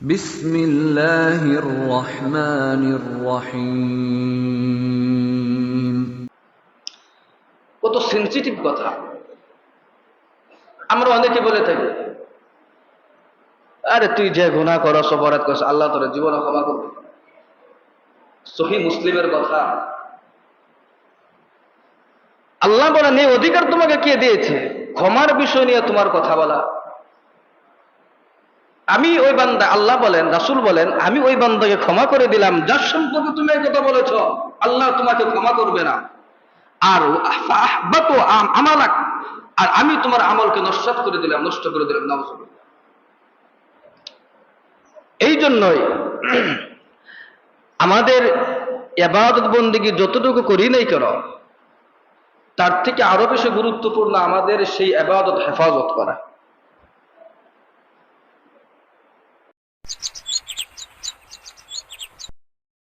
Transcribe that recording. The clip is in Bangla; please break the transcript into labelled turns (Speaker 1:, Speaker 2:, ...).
Speaker 1: বিসমিল্লাহির রহমানির রহিম।
Speaker 2: কত সেন্সিটিভ কথা। আমরা অনেকে বলে থাকি, আরে তুই যে গুণা করস, অপরাধ করস, আল্লাহ তোর জীবন ক্ষমা করবে। সহি মুসলিমের কথা। আল্লাহ বলেন এই অধিকার তোমাকে কে দিয়েছে? ক্ষমার বিষয় নিয়ে তোমার কথা বলা। আমি ওই বান্দা, আল্লাহ বলেন, রাসুল বলেন, আমি ওই বান্দাকে ক্ষমা করে দিলাম, যার সম্পর্কে তুমি এই কথা বলেছ, আল্লাহ তোমাকে ক্ষমা করবে না। আর আমালাক, আর আমি তোমার আমলকে নস্বাত করে দিলাম, নষ্ট করে দিলাম নামাজ এই জন্যই আমাদের এবাদত বন্দিগি যতটুকু করি নাই কেন, তার থেকে আরও বেশি গুরুত্বপূর্ণ আমাদের সেই এবাদত হেফাজত করা। you